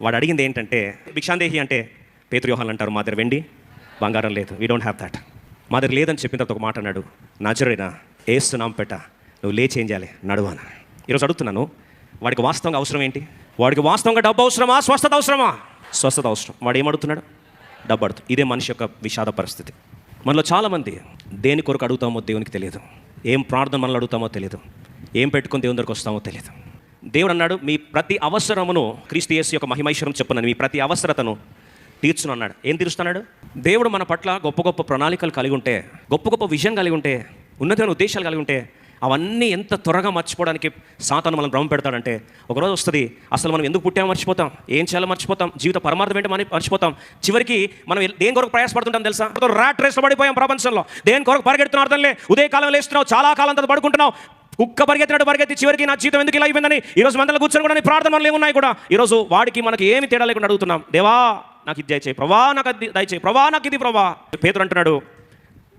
వాడు అడిగింది ఏంటంటే భిక్షాందేహి అంటే పేతృవ్యూహాలు అంటారు మా దగ్గర వెండి బంగారం లేదు వీ డోంట్ హ్యావ్ దాట్ మా దగ్గర లేదని చెప్పిన తర్వాత ఒక మాట అన్నాడు నజరైనా ఏస్తున్నాం పెట్ట నువ్వు లేచి ఏం చేయాలి? నడువాన ఈరోజు అడుగుతున్నాను వాడికి వాస్తవంగా అవసరం ఏంటి? వాడికి వాస్తవంగా డబ్బు అవసరమా స్వస్థత అవసరమా? స్వస్థత అవసరం. వాడు ఏమడుగుతున్నాడు డబ్బు అడుగుతు ఇదే మనిషి యొక్క విషాద పరిస్థితి. మనలో చాలామంది దేని కొరకు అడుగుతామో దేవునికి తెలియదు. ఏం ప్రార్థన మనల్ని అడుగుతామో తెలియదు. ఏం పెట్టుకుని దేవుని దగ్గరకు వస్తామో తెలియదు. దేవుడు అన్నాడు మీ ప్రతి అవసరమును క్రీస్తు యేసు యొక్క మహిమైశ్వరం చెప్పునని మీ ప్రతి అవసరతను తీర్చును అన్నాడు. ఏం తీరుస్తున్నాడు? దేవుడు మన పట్ల గొప్ప గొప్ప ప్రణాళికలు కలిగి ఉంటే గొప్ప గొప్ప విజయం కలిగి ఉంటే ఉన్నతమైన ఉద్దేశాలు కలిగి ఉంటే అవన్నీ ఎంత త్వరగా మర్చిపోవడానికి సాతాను మనం భ్రమ పెడతాడంటే ఒకరోజు వస్తుంది అసలు మనం ఎందుకు పుట్టామో మర్చిపోతాం ఏం చేయాలో మర్చిపోతాం జీవిత పరమార్థం ఏంటో మనం మర్చిపోతాం. చివరికి మనం దేని కొరకు ప్రయాసపడుతుంటాం తెలుసా? రాట్ రేస్లో పడిపోయాం ప్రపంచంలో. దేని కొరకు పరిగెడుతున్న అర్థం లే. ఉదయకాలం లేస్తున్నావు చాలా కాలం తర్వాత పడుకుంటున్నావు. కుక్క పరిగెత్తినట్టు పరిగెత్తి చివరికి నా జీవితం ఎందుకు ఇలా అయిపోయిందని? ఈరోజు మందలు కూర్చొని కూడా నీ ప్రార్థన మనలు ఏమున్నాయి కూడా? ఈరోజు వాడికి మనకి ఏమి తేడా లేకుండా అడుగుతున్నాం. దేవా నాకు ఇది దయచేయి. ప్రభా నాకు అది దయచేయి. ప్రభా నాకు ఇది ప్రభా. పేతురు అంటున్నాడు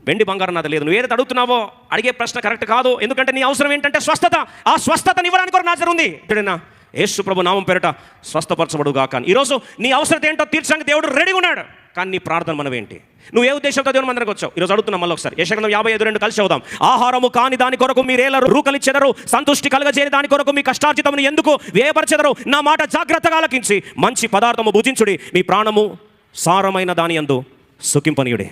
వెండి బంగారం నాది లేదు. నువ్వు ఏదైతే అడుగుతున్నావో అడిగే ప్రశ్న కరెక్ట్ కాదు. ఎందుకంటే నీ అవసరం ఏంటంటే స్వస్థత. ఆ స్వస్థతని ఇవ్వడానికి కూడా నాజర్ ఉంది. ఎప్పుడైనా యేసు ప్రభు నామం పేరట స్వస్థపరచబడు గాక ఈరోజు నీ అవసరం ఏంటో తీర్చడానికి దేవుడు రెడీగా ఉన్నాడు. కానీ నీ ప్రార్థన మనవేంటి నువ్వు ఏ ఉద్దేశంతో దేవుని మందిరకు వచ్చావు? ఈరోజు అడుగుతున్నాం మళ్ళీ ఒకసారి. యశగ్రంథం యాభై ఐదు రెండు కలిసి అవుదాం ఆహారము కాని దాని కొరకు మీరేలా రూకలిచ్చెదరు సంతుష్టి కలగజేని దాని కొరకు మీ కష్టార్జితమును ఎందుకు వేయపరచెదరు నా మాట జాగ్రత్తగా ఆలకించి మంచి పదార్థము భుజించుడి మీ ప్రాణము సారమైన దాని యందు సుఖింపనీయుడే.